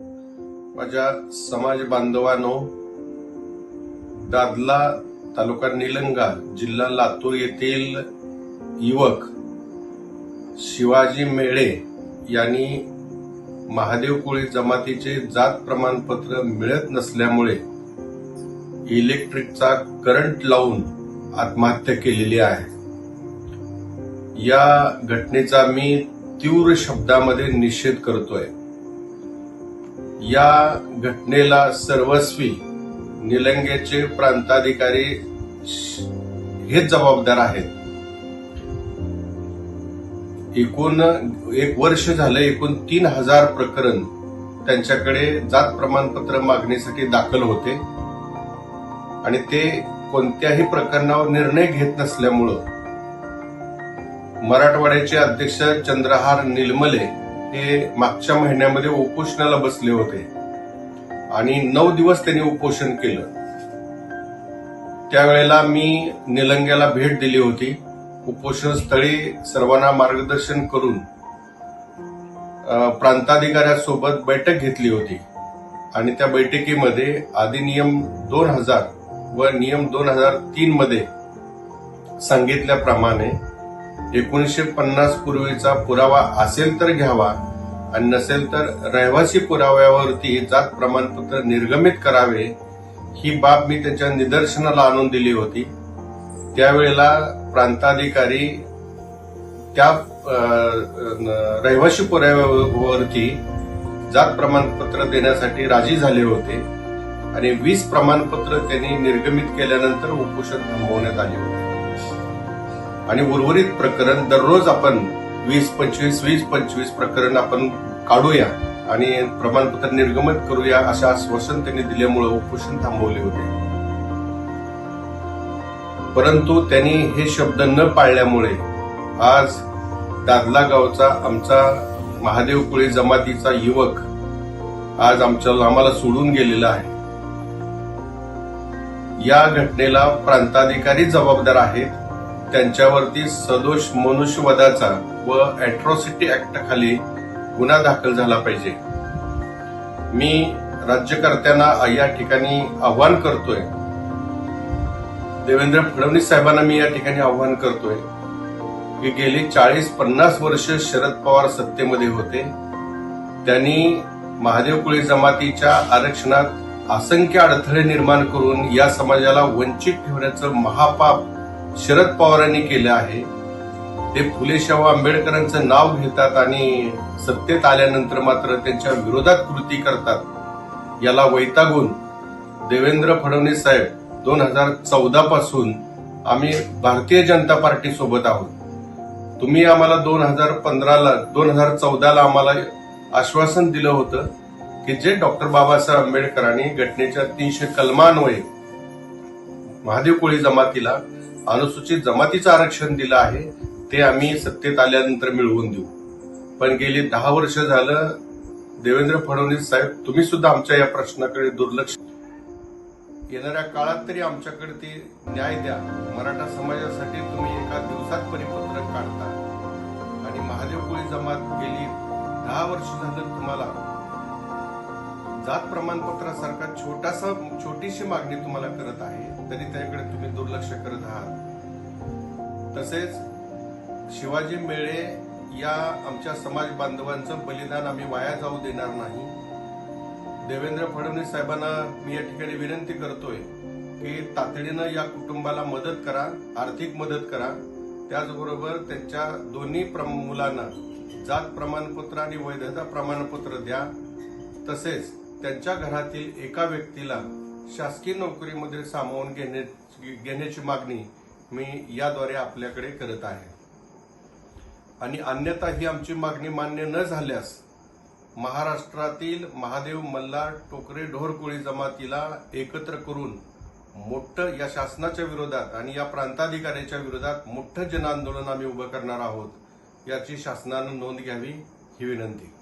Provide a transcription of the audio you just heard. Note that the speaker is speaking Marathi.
माझ्या समाज बांधवांनो दादला तालुका निलंगा जिल्हा लातूर येथील युवक शिवाजी मेळे यांनी महादेव कोळी जमातीचे जात प्रमाणपत्र मिळत नसल्यामुळे इलेक्ट्रिकचा करंट लावून आत्महत्या केलेली आहे. या घटनेचा मी तीव्र शब्दामध्ये निषेध करतोय. या घटनेला सर्वस्वी निलंगेचे प्रांताधिकारी हे हेच जबाबदार आहेत. एकूण एक वर्ष झालं एकूण तीन हजार प्रकरण त्यांच्याकडे जात प्रमाणपत्र मागणीसाठी दाखल होते. आणि ते कोणत्याही प्रकरणावर निर्णय घेत नसल्यामुळं मराठवाड्याचे अध्यक्ष चंद्रहार निलमले हे मागच्या महिन्यामध्ये उपोषणाला बसले होते. आणि नऊ दिवस त्यांनी उपोषण केलं. त्यावेळेला मी निलंग्याला भेट दिली होती. उपोषण स्थळी सर्वांना मार्गदर्शन करून प्रांताधिकाऱ्यासोबत बैठक घेतली होती. आणि त्या बैठकीमध्ये अधिनियम दोन हजार व नियम दोन हजार तीन मध्ये सांगितल्याप्रमाणे एकोणीसशे पन्नास पूर्वीचा पुरावा असेल तर घ्यावा आणि नसेल तर रहिवासी पुराव्यावरती जात प्रमाणपत्र निर्गमित करावे ही बाब मी त्याच्या निदर्शनाला आणून दिली होती. त्यावेळेला प्रांताधिकारी त्या रहिवासी पुराव्यावरती जात प्रमाणपत्र देण्यासाठी राजी झाले होते आणि वीस प्रमाणपत्र त्यांनी निर्गमित केल्यानंतर उपोषण थांबवण्यात आले होते. आणि उर्वरित प्रकरण दररोज आपण वीस पंचवीस वीस पंचवीस प्रकरण आपण काढूया आणि प्रमाणपत्र निर्गमित करूया अशा आश्वासन त्यांनी दिल्यामुळे उपोषण थांबवले होते. परंतु त्यांनी हे शब्द न पाळल्यामुळे आज दादला गावचा आमचा महादेव कुळे जमातीचा युवक आज आमच्या आम्हाला सोडून गेलेला आहे. या घटनेला प्रांताधिकारी जबाबदार आहेत. त्यांच्यावरती सदोष मनुष्यवधाचा व अॅट्रॉसिटी ऍक्ट खाली गुन्हा दाखल झाला पाहिजे. मी राज्यकर्त्यांना या ठिकाणी आव्हान करतोय. देवेंद्र फडणवीस साहेबांना मी या ठिकाणी आव्हान करतोय की गेली चाळीस पन्नास वर्ष शरद पवार सत्तेमध्ये होते. त्यांनी महादेव कुळे जमातीच्या आरक्षणात असंख्य अडथळे निर्माण करून या समाजाला वंचित ठेवण्याचं महापाप शरद पवारांनी केलं आहे. ते फुले शाहू आंबेडकरांचं नाव घेतात आणि सत्तेत आल्यानंतर मात्र त्यांच्या विरोधात कृती करतात. याला वैतागून देवेंद्र फडणवीस साहेब दोन हजार चौदा पासून आम्ही भारतीय जनता पार्टी सोबत आहोत. तुम्ही आम्हाला दोन हजार पंधराला दोन हजार चौदाला आम्हाला आश्वासन दिलं होतं की जे डॉक्टर बाबासाहेब आंबेडकरांनी घटनेच्या तीनशे कलमान्वये महादेव कोळी जमातीला अनुसूचित जमातीचं आरक्षण दिलं आहे ते आम्ही सत्तेत आल्यानंतर मिळवून देऊ. पण गेली दहा वर्ष झालं देवेंद्र फडणवीस साहेब तुम्ही सुद्धा आमच्या या प्रश्नाकडे दुर्लक्ष येणाऱ्या काळात तरी आमच्याकडे ते न्याय द्या. मराठा समाजासाठी तुम्ही एका दिवसात परिपत्रक काढता. आणि महादेव कोळी जमात गेली दहा वर्ष झालं तुम्हाला. जात प्रमाणपत्रासारखा छोटासा छोटीशी मागणी तुम्हाला करत आहे. तरी त्याकडे तुम्ही दुर्लक्ष करत आहात. तसेच शिवाजी मेळे या आमच्या समाज बांधवांचं बलिदान आम्ही वाया जाऊ देणार नाही. देवेंद्र फडणवीस साहेबांना मी या ठिकाणी विनंती करतोय की तातडीनं या कुटुंबाला मदत करा आर्थिक मदत करा. त्याचबरोबर त्यांच्या दोन्ही मुलांना जात प्रमाणपत्र आणि वैधता प्रमाणपत्र द्या. तसेच त्यांच्या घरातील एका व्यक्तीला शासकीय नोकरीमध्ये सामावून घेण्याची घेण्याची मागणी मी याद्वारे आपल्याकडे करत आहे. आणि अन्यथा ही आमची मागणी मान्य न झाल्यास महाराष्ट्रातील महादेव मल्हार टोकरे ढोरकोळी जमातीला एकत्र करून मोठं या शासनाच्या विरोधात आणि या प्रांताधिकाऱ्याच्या विरोधात मोठं जन आंदोलन आम्ही उभं करणार आहोत याची शासनानं नोंद घ्यावी ही विनंती.